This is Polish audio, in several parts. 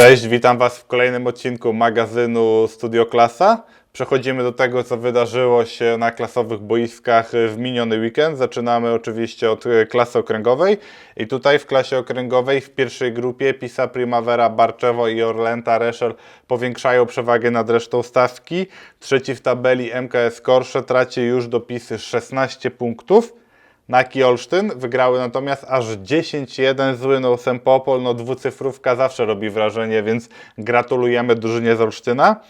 Cześć, witam Was w kolejnym odcinku magazynu Studio Klasa. Przechodzimy do tego, co wydarzyło się na klasowych boiskach w miniony weekend. Zaczynamy oczywiście od e, klasy okręgowej. I tutaj w klasie okręgowej w pierwszej grupie Pisa Primavera, Barczewo i Orlęta Reszel powiększają przewagę nad resztą stawki. Trzeci w tabeli MKS Korsze traci już do Pisy 16 punktów. Naki Olsztyn wygrały natomiast aż 10-1 z Łyną Sempopol. No dwucyfrówka zawsze robi wrażenie, więc gratulujemy drużynie z Olsztyna.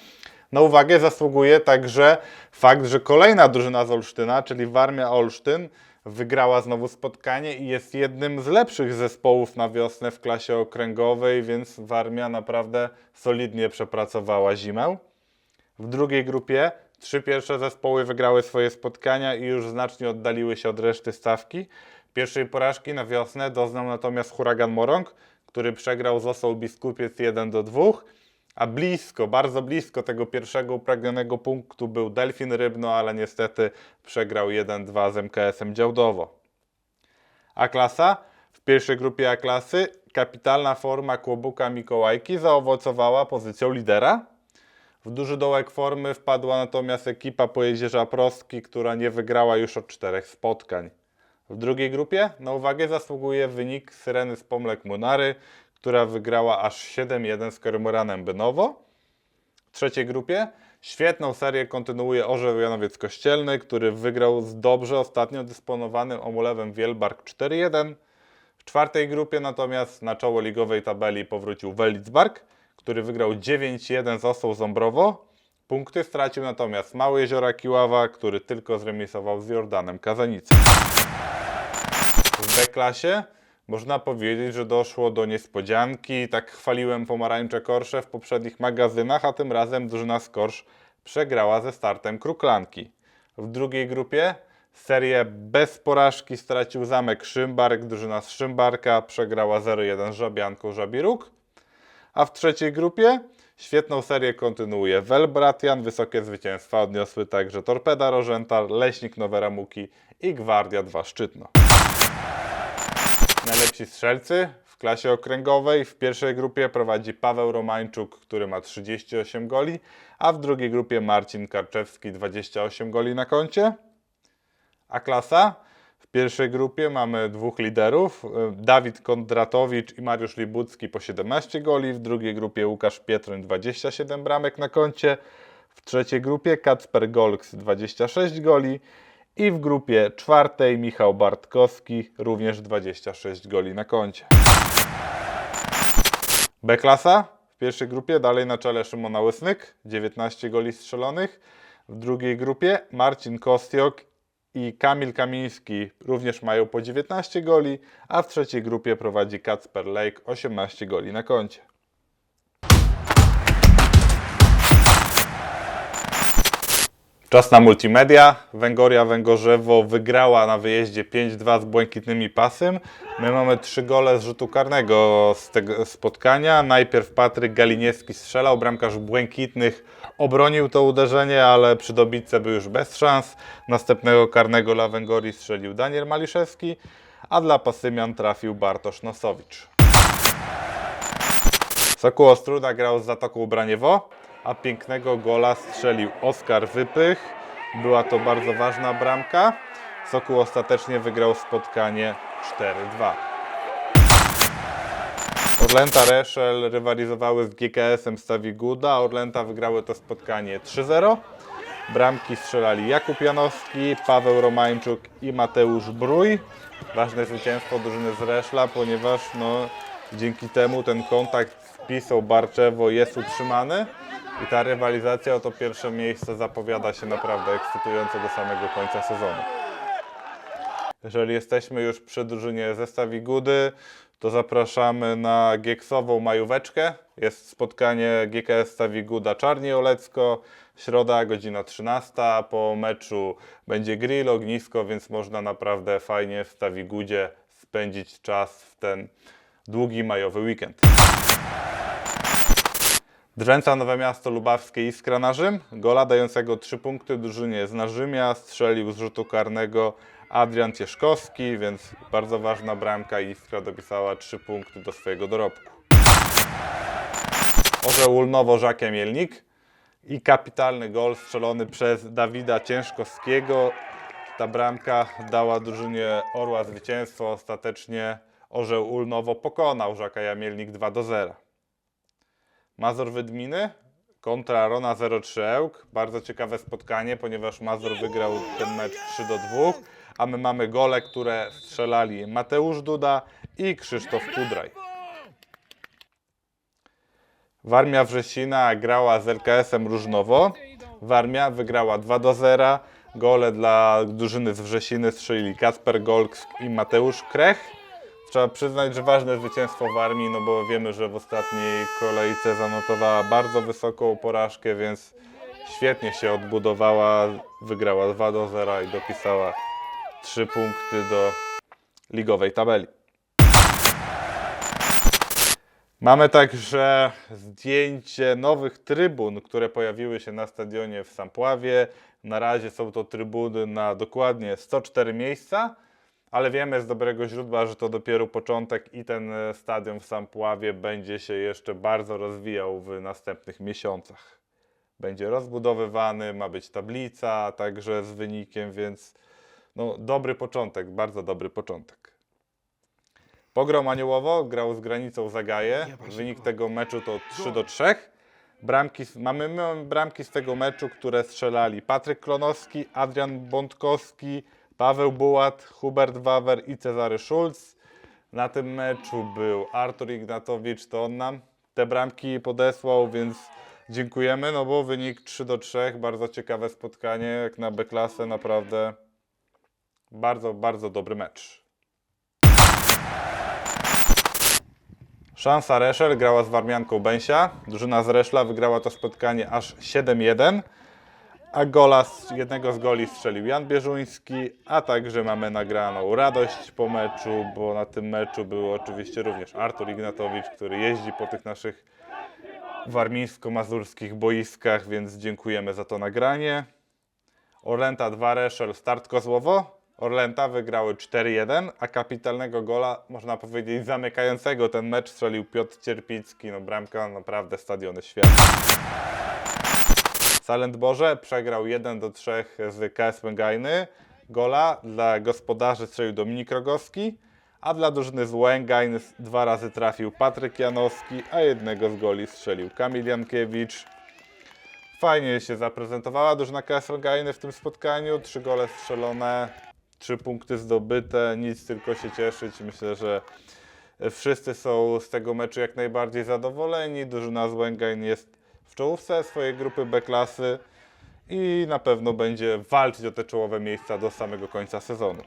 Na uwagę zasługuje także fakt, że kolejna drużyna z Olsztyna, czyli Warmia Olsztyn, wygrała znowu spotkanie i jest jednym z lepszych zespołów na wiosnę w klasie okręgowej, więc Warmia naprawdę solidnie przepracowała zimę. W drugiej grupie trzy pierwsze zespoły wygrały swoje spotkania i już znacznie oddaliły się od reszty stawki. Pierwszej porażki na wiosnę doznał natomiast Huragan Morąg, który przegrał z Osą Biskupiec 1 do 2, a blisko, bardzo blisko tego pierwszego upragnionego punktu był Delfin Rybno, ale niestety przegrał 1-2 z MKS-em Działdowo. A-klasa? W pierwszej grupie A-klasy kapitalna forma Kłobuka Mikołajki zaowocowała pozycją lidera. W duży dołek formy wpadła natomiast ekipa Pojezierza Prostki, która nie wygrała już od czterech spotkań. W drugiej grupie na uwagę zasługuje wynik Syreny z Pomlek Munary, która wygrała aż 7-1 z Kormoranem Bynowo. W trzeciej grupie świetną serię kontynuuje Orzeł Janowiec Kościelny, który wygrał z dobrze ostatnio dysponowanym Omulewem Wielbark 4-1. W czwartej grupie natomiast na czoło ligowej tabeli powrócił Welitzbark, który wygrał 9-1 z Osą Ząbrowo. Punkty stracił natomiast Mały Jeziora Kiława, który tylko zremisował z Jordanem Kazanicą. W B-klasie można powiedzieć, że doszło do niespodzianki. Tak chwaliłem pomarańcze Korsze w poprzednich magazynach, a tym razem drużyna z Korsz przegrała ze startem Kruklanki. W drugiej grupie serię bez porażki stracił zamek Szymbark. Drużyna z Szymbarka przegrała 0-1 z Żabianką Żabiruk. A w trzeciej grupie świetną serię kontynuuje Welbratian. Wysokie zwycięstwa odniosły także Torpeda Rożęta, Leśnik Nowe Ramuki i Gwardia 2 Szczytno. Najlepsi strzelcy w klasie okręgowej. W pierwszej grupie prowadzi Paweł Romańczuk, który ma 38 goli, a w drugiej grupie Marcin Karczewski 28 goli na koncie. A klasa? W pierwszej grupie mamy dwóch liderów, y, Dawid Kondratowicz i Mariusz Libucki po 17 goli, w drugiej grupie Łukasz Pietruń 27 bramek na koncie, w trzeciej grupie Kacper Golks 26 goli i w grupie czwartej Michał Bartkowski również 26 goli na koncie. B-klasa w pierwszej grupie dalej na czele Szymona Łysnyk, 19 goli strzelonych. W drugiej grupie Marcin Kostiok i Kamil Kamiński również mają po 19 goli, a w trzeciej grupie prowadzi Kacper Lake 18 goli na koncie. Czas na multimedia. Węgoria Węgorzewo wygrała na wyjeździe 5-2 z Błękitnymi Pasem. My mamy trzy gole z rzutu karnego z tego spotkania. Najpierw Patryk Galiniewski strzelał, bramkarz Błękitnych obronił to uderzenie, ale przy dobitce był już bez szans. Następnego karnego dla Węgorii strzelił Daniel Maliszewski, a dla Pasymian trafił Bartosz Nosowicz. Sokół Ostruda grał z Zatoką Braniewo, a pięknego gola strzelił Oskar Wypych. Była to bardzo ważna bramka. Sokół ostatecznie wygrał spotkanie 4-2. Orlęta Reszel rywalizowały z GKS-em Stawiguda. Orlęta wygrały to spotkanie 3-0. Bramki strzelali Jakub Janowski, Paweł Romańczuk i Mateusz Brój. Ważne zwycięstwo drużyny z Reszla, ponieważ no, dzięki temu ten kontakt z Pisą Barczewo jest utrzymany i ta rywalizacja o to pierwsze miejsce zapowiada się naprawdę ekscytująco do samego końca sezonu. Jeżeli jesteśmy już przy drużynie zestawi Gudy, to zapraszamy na gieksową majóweczkę. Jest spotkanie GKS Stawi Guda Czarni Olecko. Środa, godzina 13. Po meczu będzie grill, ognisko, więc można naprawdę fajnie w Stawi Gudzie spędzić czas w ten długi majowy weekend. Dręca Nowe Miasto Lubawskie Iskra na Rzym. Gola dającego 3 punkty drużynie z Narzymia strzelił z rzutu karnego Adrian Cieszkowski, więc bardzo ważna bramka. Iskra dopisała 3 punkty do swojego dorobku. Orzeł Ulnowo, Żakiem Mielnik i kapitalny gol strzelony przez Dawida Ciężkowskiego. Ta bramka dała drużynie Orła zwycięstwo. Ostatecznie Orzeł Ulnowo pokonał Żaka Jamielnik 2 do 0. Mazur Wydminy kontra Rona 03 Ełk. Bardzo ciekawe spotkanie, ponieważ Mazur wygrał ten mecz 3 do 2, a my mamy gole, które strzelali Mateusz Duda i Krzysztof Kudraj. Warmia Wrzesina grała z LKS-em Różnowo. Warmia wygrała 2 do 0. Gole dla drużyny z Wrzesiny strzelili Kasper Golk i Mateusz Krech. Trzeba przyznać, że ważne zwycięstwo w armii, no bo wiemy, że w ostatniej kolejce zanotowała bardzo wysoką porażkę, więc świetnie się odbudowała, wygrała 2 do 0 i dopisała 3 punkty do ligowej tabeli. Mamy także zdjęcie nowych trybun, które pojawiły się na stadionie w Sampławie. Na razie są to trybuny na dokładnie 104 miejsca, ale wiemy z dobrego źródła, że to dopiero początek i ten e, stadion w Sampławie będzie się jeszcze bardzo rozwijał w następnych miesiącach. Będzie rozbudowywany, ma być tablica także z wynikiem, więc no, dobry początek, bardzo dobry początek. Pogrom Aniołowo grał z granicą Zagaje. Wynik tego meczu to 3 do 3. Bramki, mamy, mamy bramki z tego meczu, które strzelali Patryk Klonowski, Adrian Bątkowski, Paweł Bułat, Hubert Wawer i Cezary Schulz. Na tym meczu był Artur Ignatowicz, to on nam te bramki podesłał, więc dziękujemy, no bo wynik 3 do 3, bardzo ciekawe spotkanie, jak na B-klasę, naprawdę bardzo, bardzo dobry mecz. Szansa Reszel grała z Warmianką Bęsia. Drużyna z Reszla wygrała to spotkanie aż 7-1. A gola z jednego z goli strzelił Jan Bierzuński, a także mamy nagraną radość po meczu, bo na tym meczu był oczywiście również Artur Ignatowicz, który jeździ po tych naszych warmińsko-mazurskich boiskach, więc dziękujemy za to nagranie. Orlęta 2 Reszel, start Kozłowo. Orlęta wygrały 4-1, a kapitalnego gola, można powiedzieć, zamykającego ten mecz strzelił Piotr Cierpicki. No bramka naprawdę stadiony świata. Salent Boże przegrał 1 do 3 z KS Łęgajny. Gola dla gospodarzy strzelił Dominik Rogowski, a dla drużyny z Łęgajny dwa razy trafił Patryk Janowski, a jednego z goli strzelił Kamil Jankiewicz. Fajnie się zaprezentowała drużyna KS Łęgajny w tym spotkaniu. Trzy gole strzelone, trzy punkty zdobyte, nic tylko się cieszyć. Myślę, że wszyscy są z tego meczu jak najbardziej zadowoleni. Drużyna z Łęgain jest w czołówce swojej grupy B-klasy i na pewno będzie walczyć o te czołowe miejsca do samego końca sezonu.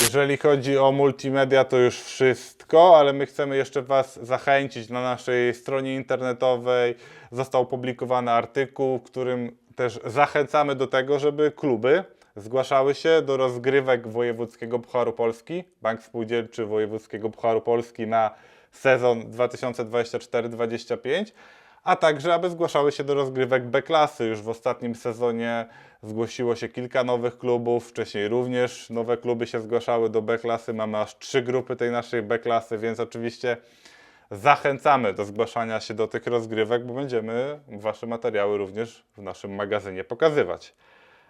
Jeżeli chodzi o multimedia, to już wszystko, ale my chcemy jeszcze Was zachęcić na naszej stronie internetowej. Został opublikowany artykuł, w którym też zachęcamy do tego, żeby kluby zgłaszały się do rozgrywek Wojewódzkiego Pucharu Polski. Bank Spółdzielczy Wojewódzkiego Pucharu Polski na sezon 2024-2025, a także aby zgłaszały się do rozgrywek B-klasy. Już w ostatnim sezonie zgłosiło się kilka nowych klubów, wcześniej również nowe kluby się zgłaszały do B-klasy. Mamy aż trzy grupy tej naszej B-klasy, więc oczywiście zachęcamy do zgłaszania się do tych rozgrywek, bo będziemy Wasze materiały również w naszym magazynie pokazywać.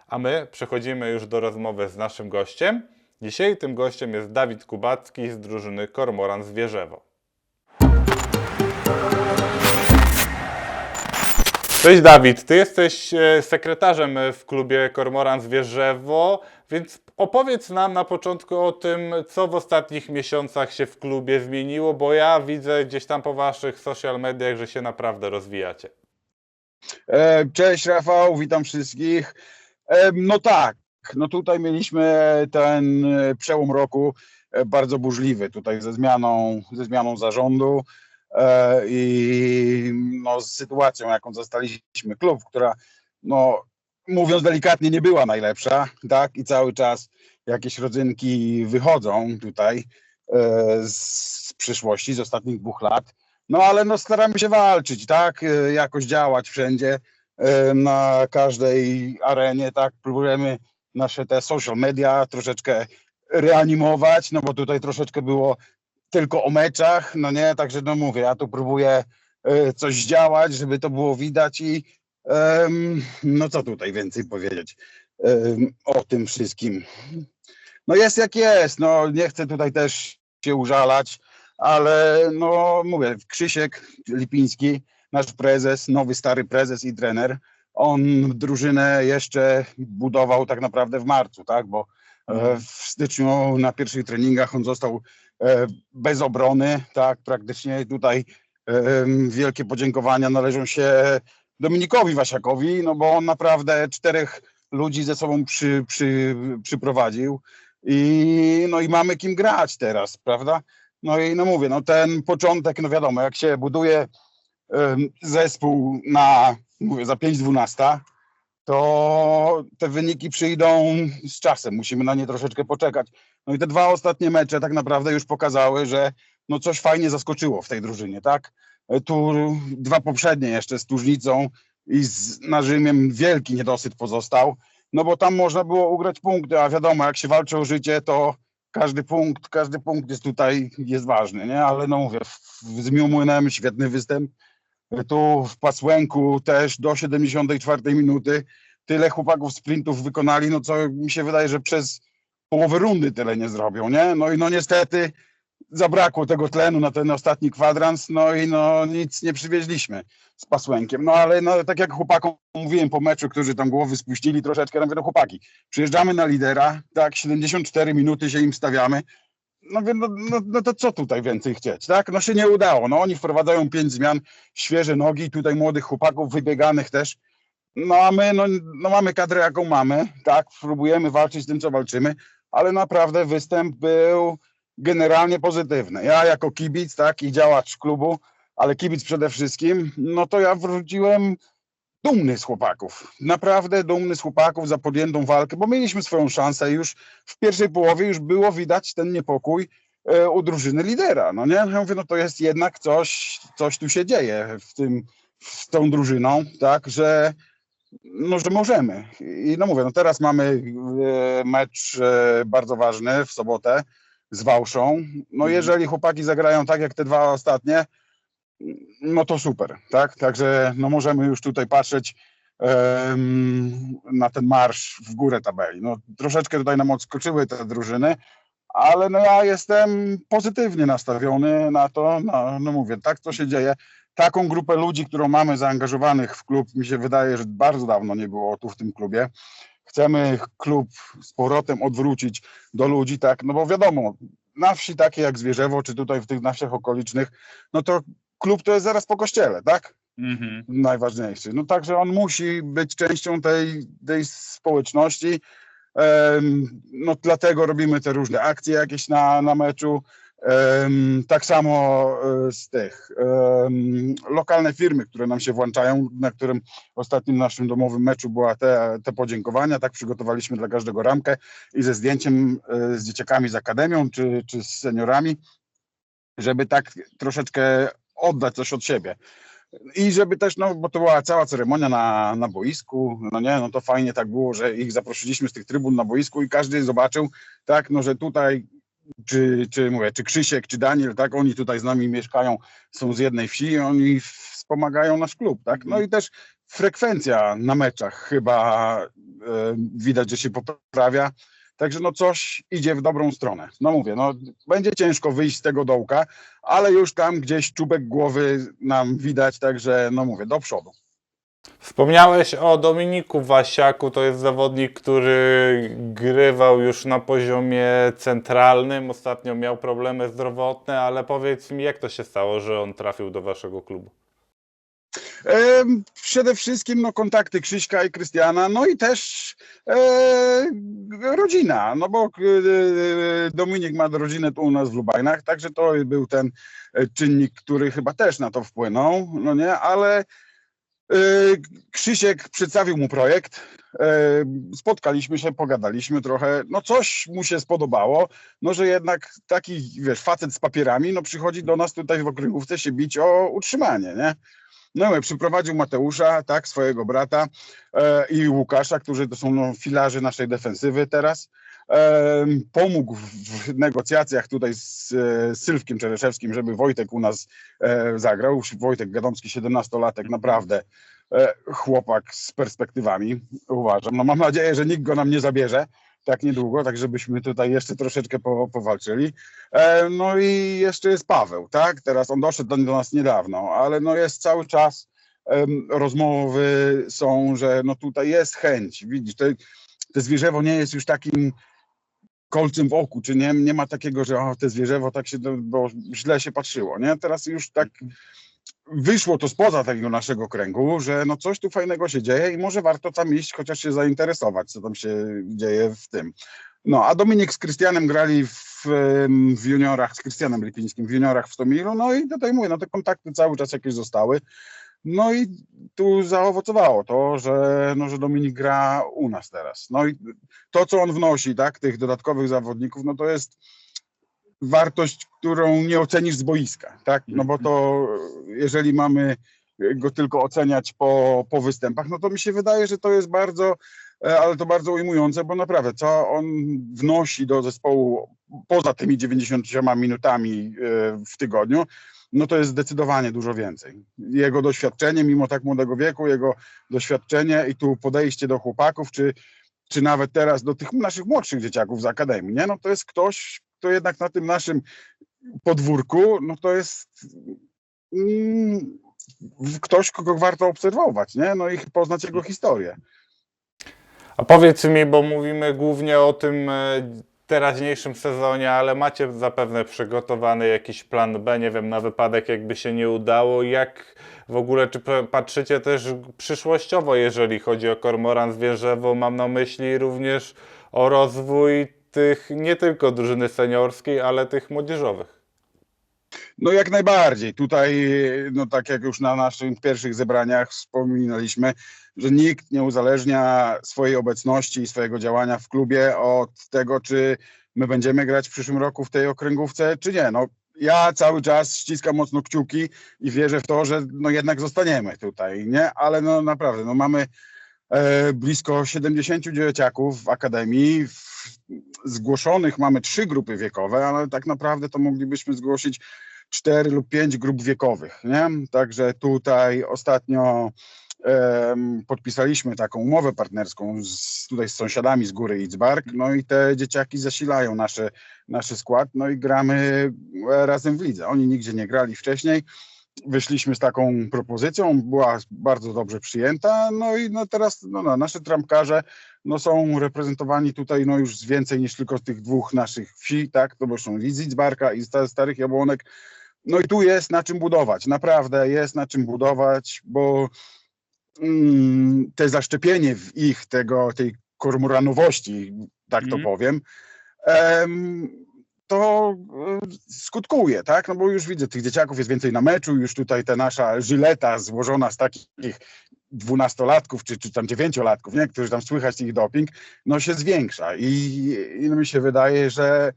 A my przechodzimy już do rozmowy z naszym gościem. Dzisiaj tym gościem jest Dawid Kubacki z drużyny Kormoran Zwierzewo. Cześć Dawid, ty jesteś e, sekretarzem w klubie Kormoran Zwierzewo, więc opowiedz nam na początku o tym, co w ostatnich miesiącach się w klubie zmieniło, bo ja widzę gdzieś tam po waszych social mediach, że się naprawdę rozwijacie. E, Cześć Rafał, witam wszystkich. E, No tak, no tutaj mieliśmy ten e, przełom roku e, bardzo burzliwy tutaj ze zmianą, ze zmianą zarządu e, i no, z sytuacją, jaką zastaliśmy. Klub, która no, mówiąc delikatnie nie była najlepsza, tak, i cały czas jakieś rodzynki wychodzą tutaj e, z, przyszłości, z ostatnich dwóch lat. No ale no staramy się walczyć, tak, e, jakoś działać wszędzie e, na każdej arenie, tak, próbujemy nasze te social media troszeczkę reanimować, no bo tutaj troszeczkę było tylko o meczach, no nie, także no mówię, ja tu próbuję e, coś działać, żeby to było widać i no co tutaj więcej powiedzieć o tym wszystkim. No jest jak jest, no nie chcę tutaj też się użalać, ale no mówię, Krzysiek Lipiński, nasz prezes, nowy stary prezes i trener, on drużynę jeszcze budował tak naprawdę w marcu, tak, bo e, w styczniu na pierwszych treningach on został bez obrony, tak, praktycznie tutaj em, wielkie podziękowania należą się Dominikowi Wasiakowi, no bo on naprawdę czterech ludzi ze sobą przy, przy, przyprowadził i no i mamy kim grać teraz, prawda? No i no mówię, no ten początek, no wiadomo, jak się buduje zespół na, mówię, za 5-12, to te wyniki przyjdą z czasem, musimy na nie troszeczkę poczekać. No i te dwa ostatnie mecze tak naprawdę już pokazały, że no coś fajnie zaskoczyło w tej drużynie, tak? E, Tu dwa poprzednie jeszcze z Tużnicą i z Narzymiem wielki niedosyt pozostał, no bo tam można było ugrać punkty, a wiadomo, jak się walczy o życie, to każdy punkt, każdy punkt jest tutaj, jest ważny, nie? Ale no mówię, z Miłmłynem świetny występ, tu w Pasłęku też do 74 minuty tyle chłopaków sprintów wykonali, no co mi się wydaje, że przez połowę rundy tyle nie zrobią, nie? No i no niestety zabrakło tego tlenu na ten ostatni kwadrans, no i no nic nie przywieźliśmy z Pasłękiem. No ale no, tak jak chłopakom mówiłem po meczu, którzy tam głowy spuścili troszeczkę, no mówię, no chłopaki, przyjeżdżamy na lidera, tak, 74 minuty się im stawiamy, no, no, no, no to co tutaj więcej chcieć, tak? No się nie udało, no oni wprowadzają pięć zmian, świeże nogi, tutaj młodych chłopaków wybieganych też, no a my no, no mamy kadrę jaką mamy, tak, próbujemy walczyć z tym co walczymy, ale naprawdę występ był generalnie pozytywny. Ja jako kibic, tak, i działacz klubu, ale kibic przede wszystkim, no to ja wróciłem dumny z chłopaków. Naprawdę dumny z chłopaków za podjętą walkę, bo mieliśmy swoją szansę już w pierwszej połowie już było widać ten niepokój e, u drużyny lidera. No nie, ja mówię, no to jest jednak coś, coś tu się dzieje w tym, z tą drużyną, tak, że no, że możemy. I no mówię, no teraz mamy e, mecz e, bardzo ważny w sobotę z Wałszą. No Mhm. jeżeli chłopaki zagrają tak jak te dwa ostatnie, no to super, tak? Także no możemy już tutaj patrzeć em, na ten marsz w górę tabeli. No troszeczkę tutaj nam odskoczyły te drużyny, ale no ja jestem pozytywnie nastawiony na to, no, no mówię, tak to się dzieje. Taką grupę ludzi, którą mamy zaangażowanych w klub, mi się wydaje, że bardzo dawno nie było tu w tym klubie. Chcemy klub z powrotem odwrócić do ludzi, tak, no bo wiadomo, na wsi takie jak Zwierzewo, czy tutaj w tych na wsiach okolicznych, no to klub to jest zaraz po kościele, tak? Mhm. Najważniejszy. No także on musi być częścią tej, tej społeczności. No dlatego robimy te różne akcje jakieś na, na meczu. Tak samo e, z tych lokalne firmy, które nam się włączają, na którym ostatnim naszym domowym meczu była te, te podziękowania. Tak przygotowaliśmy dla każdego ramkę i ze zdjęciem e, z dzieciakami z akademią czy, czy z seniorami, żeby tak troszeczkę oddać coś od siebie. I żeby też, no bo to była cała ceremonia na, na boisku, no nie, no to fajnie tak było, że ich zaprosiliśmy z tych trybun na boisku i każdy zobaczył, tak, no że tutaj, czy, czy mówię, czy Krzysiek, czy Daniel, tak, oni tutaj z nami mieszkają, są z jednej wsi oni wspomagają nasz klub, tak, no i też frekwencja na meczach chyba e, widać, że się poprawia, Także no coś idzie w dobrą stronę. No mówię, no będzie ciężko wyjść z tego dołka, ale już tam gdzieś czubek głowy nam widać, także no mówię, do przodu. Wspomniałeś o Dominiku Wasiaku, to jest zawodnik, który grywał już na poziomie centralnym. Ostatnio miał problemy zdrowotne, ale powiedz mi, jak to się stało, że on trafił do waszego klubu? Przede wszystkim no, kontakty Krzyśka i Krystiana, no i też e, rodzina, no bo e, Dominik ma rodzinę tu u nas w Lubajnach, także to był ten e, czynnik, który chyba też na to wpłynął, no nie, ale e, Krzysiek przedstawił mu projekt, e, spotkaliśmy się, pogadaliśmy trochę, no coś mu się spodobało, no że jednak taki, wiesz, facet z papierami, no przychodzi do nas tutaj w okręgówce się bić o utrzymanie, nie? No i przyprowadził Mateusza, tak, swojego brata e, i Łukasza, którzy to są no, filarzy naszej defensywy teraz. em, pomógł w, w negocjacjach tutaj z, e, z Sylwkiem Czereszewskim, żeby Wojtek u nas e, zagrał. Wojtek Gadomski, 17-latek, naprawdę e, chłopak z perspektywami, uważam. No mam nadzieję, że nikt go nam nie zabierze tak niedługo, tak żebyśmy tutaj jeszcze troszeczkę po, powalczyli. E, no i jeszcze jest Paweł, tak? Teraz on doszedł do, do nas niedawno, ale no jest cały czas rozmowy są, że no tutaj jest chęć. Widzisz, to, to zwierzewo nie jest już takim kolcem w oku, czy nie, nie ma takiego, że o, te zwierzewo tak się, bo źle się patrzyło, nie? Teraz już tak wyszło to spoza tego naszego kręgu, że no coś tu fajnego się dzieje i może warto tam iść, chociaż się zainteresować, co tam się dzieje w tym. No, a Dominik z Krystianem grali w, w juniorach, z Krystianem Lipińskim w juniorach w Stomilu, no i tutaj mówię, no te kontakty cały czas jakieś zostały. No i tu zaowocowało to, że, no, że Dominik gra u nas teraz. No i to, co on wnosi, tak, tych dodatkowych zawodników, no to jest wartość, którą nie ocenisz z boiska, tak? No bo to jeżeli mamy go tylko oceniać po, po występach, no to mi się wydaje, że to jest bardzo, e, ale to bardzo ujmujące, bo naprawdę, co on wnosi do zespołu poza tymi 90 minutami e, w tygodniu, no to jest zdecydowanie dużo więcej. Jego doświadczenie, mimo tak młodego wieku, jego doświadczenie i tu podejście do chłopaków, czy, czy nawet teraz do tych naszych młodszych dzieciaków z akademii, nie? No to jest ktoś, kto jednak na tym naszym podwórku, no to jest mm, ktoś, kogo warto obserwować, nie? No i poznać jego historię. A powiedz mi, bo mówimy głównie o tym e, teraźniejszym sezonie, ale macie zapewne przygotowany jakiś plan B, nie wiem, na wypadek jakby się nie udało. Jak w ogóle, czy patrzycie też przyszłościowo, jeżeli chodzi o Kormoran Zwierzewo? Mam na myśli również o rozwój tych nie tylko drużyny seniorskiej, ale tych młodzieżowych. No jak najbardziej. Tutaj, no tak jak już na naszych pierwszych zebraniach wspominaliśmy, że nikt nie uzależnia swojej obecności i swojego działania w klubie od tego, czy my będziemy grać w przyszłym roku w tej okręgówce, czy nie. No, ja cały czas ściskam mocno kciuki i wierzę w to, że no jednak zostaniemy tutaj, nie? Ale no naprawdę, no mamy e, blisko 70 dzieciaków w akademii. W, zgłoszonych mamy trzy grupy wiekowe, ale tak naprawdę to moglibyśmy zgłosić cztery lub pięć grup wiekowych, nie? Także tutaj ostatnio podpisaliśmy taką umowę partnerską z, tutaj z sąsiadami z góry Itzbark, no i te dzieciaki zasilają nasze, nasz skład, no i gramy razem w lidze. Oni nigdzie nie grali wcześniej, wyszliśmy z taką propozycją, była bardzo dobrze przyjęta, no i no teraz no, no, nasze trampkarze no, są reprezentowani tutaj no, już z więcej niż tylko tych dwóch naszych wsi, tak, to bo są i z Itzbarka i z sta- Starych Jabłonek, no i tu jest na czym budować, naprawdę jest na czym budować, bo mm, te zaszczepienie w ich tego, tej kormoranowości, tak to Mhm. powiem, em, to e, skutkuje, tak? No bo już widzę, tych dzieciaków jest więcej na meczu, już tutaj ta nasza żyleta złożona z takich dwunastolatków czy, czy tam dziewięciolatków, nie? którzy tam słychać ich doping, no się zwiększa i, i mi się wydaje, że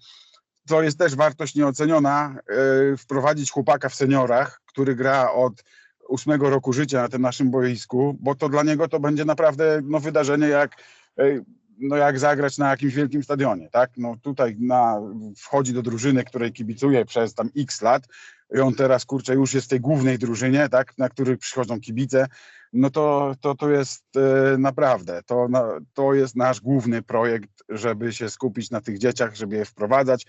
to jest też wartość nieoceniona, e, wprowadzić chłopaka w seniorach, który gra od ósmego roku życia na tym naszym boisku, bo to dla niego to będzie naprawdę no, wydarzenie jak, e, no, jak zagrać na jakimś wielkim stadionie, tak? No tutaj na, wchodzi do drużyny, której kibicuje przez tam x lat i on teraz, kurczę, już jest w tej głównej drużynie, tak? Na których przychodzą kibice, no to, to, to jest e, naprawdę, to, na, to jest nasz główny projekt, żeby się skupić na tych dzieciach, żeby je wprowadzać.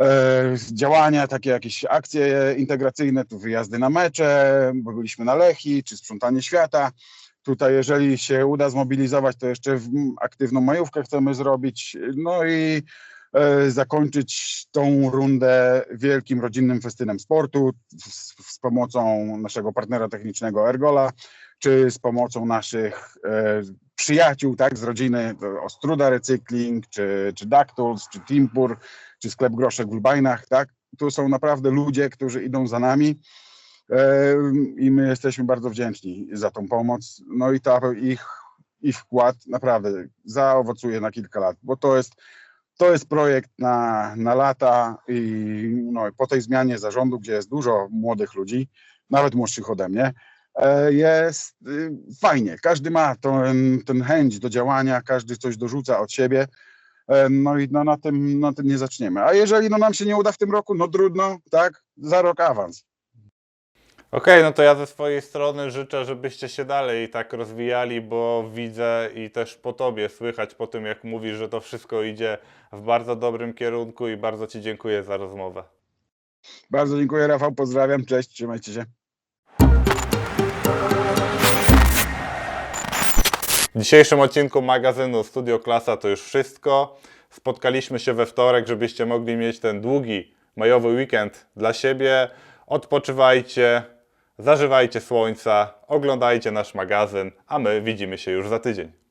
E, działania, takie jakieś akcje integracyjne, tu wyjazdy na mecze, bo byliśmy na Lechi, czy sprzątanie świata. Tutaj, jeżeli się uda zmobilizować, to jeszcze aktywną majówkę chcemy zrobić. No i e, zakończyć tą rundę wielkim rodzinnym festynem sportu z, z pomocą naszego partnera technicznego Ergola, czy z pomocą naszych e, przyjaciół, tak, z rodziny Ostruda Recykling, czy, czy Dactyls, czy Timpur, czy sklep Groszek w Lubajnach, tak? Tu są naprawdę ludzie, którzy idą za nami i my jesteśmy bardzo wdzięczni za tą pomoc. No i ta ich, ich wkład naprawdę zaowocuje na kilka lat, bo to jest, to jest projekt na, na lata i no, po tej zmianie zarządu, gdzie jest dużo młodych ludzi, nawet młodszych ode mnie, e, jest y, fajnie. Każdy ma ten, ten chęć do działania, każdy coś dorzuca od siebie. No i no, na, tym, na tym nie zaczniemy. A jeżeli no, nam się nie uda w tym roku, no trudno, tak? Za rok awans. Okej, no to ja ze swojej strony życzę, żebyście się dalej tak rozwijali, bo widzę i też po tobie słychać po tym, jak mówisz, że to wszystko idzie w bardzo dobrym kierunku i bardzo Ci dziękuję za rozmowę. Bardzo dziękuję, Rafał. Pozdrawiam. Cześć, trzymajcie się. W dzisiejszym odcinku magazynu Studio Klasa to już wszystko. Spotkaliśmy się we wtorek, żebyście mogli mieć ten długi majowy weekend dla siebie. Odpoczywajcie, zażywajcie słońca, oglądajcie nasz magazyn, a my widzimy się już za tydzień.